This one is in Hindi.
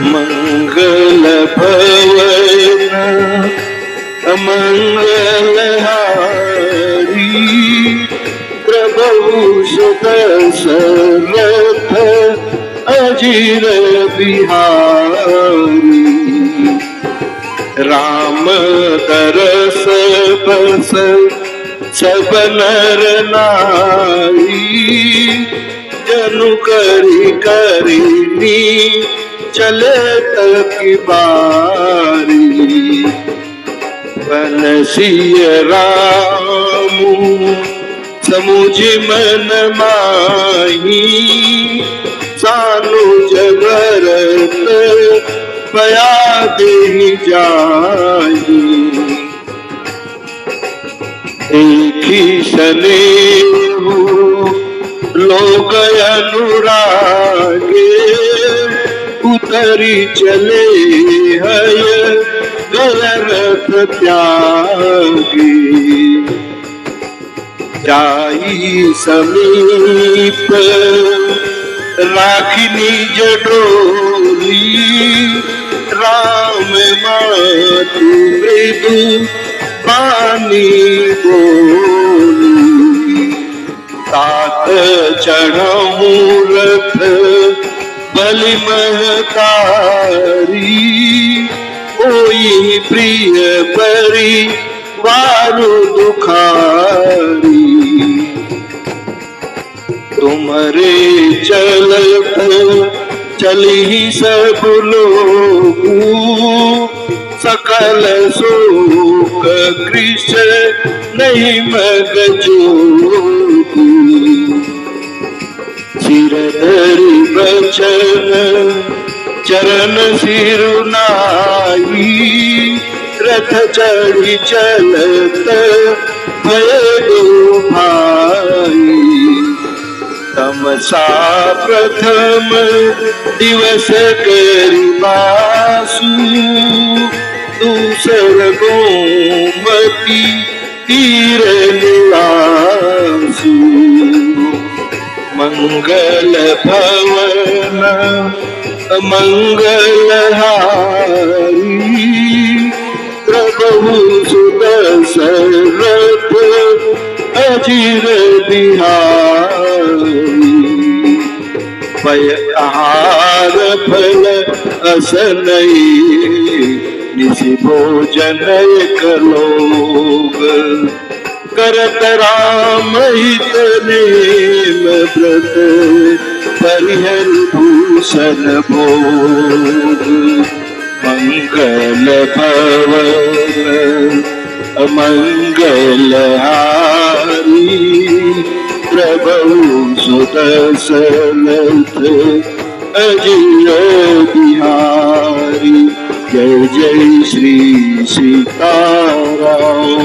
मंगल भवन मंगलहारी प्रभु सुत सरथ अजीर बिहारी। राम तरस बस, सब नर नारी, जनु करी करीनी चले तकी बारी। बनसिय रामू, समुझ मन माही। सानु जगरत पया दे सने लोग अनुरागे उतरी चले हय, गलरथ त्यागी। जाई समीप राखिनी जडोली राम मातु मृदु पानी बोली। तात रथ बलि महतारी कोई प्रिय परी वारु दुखारी। तुम्हारे चलत चली सब लोग, सकल सुख कृष्ण नहीं मग सिर धरि बचन चरण सिरुनाई रथ चढ़ी चलत भय दो भाई। तमसा प्रथम दिवस करी बासु, दूसर गोमती तीर निवासु। मंगल भवन मंगल हारी प्रभु सुदशरथ अचिर बिहारी। पय आहार फल असनई, निशि भोजन लोग। करत राम हित नेम व्रत, परिहर भोग मंगल भवन मंगल हारी प्रभु सुदसलथ अजिय बिहारी जय जय श्री सीताराम।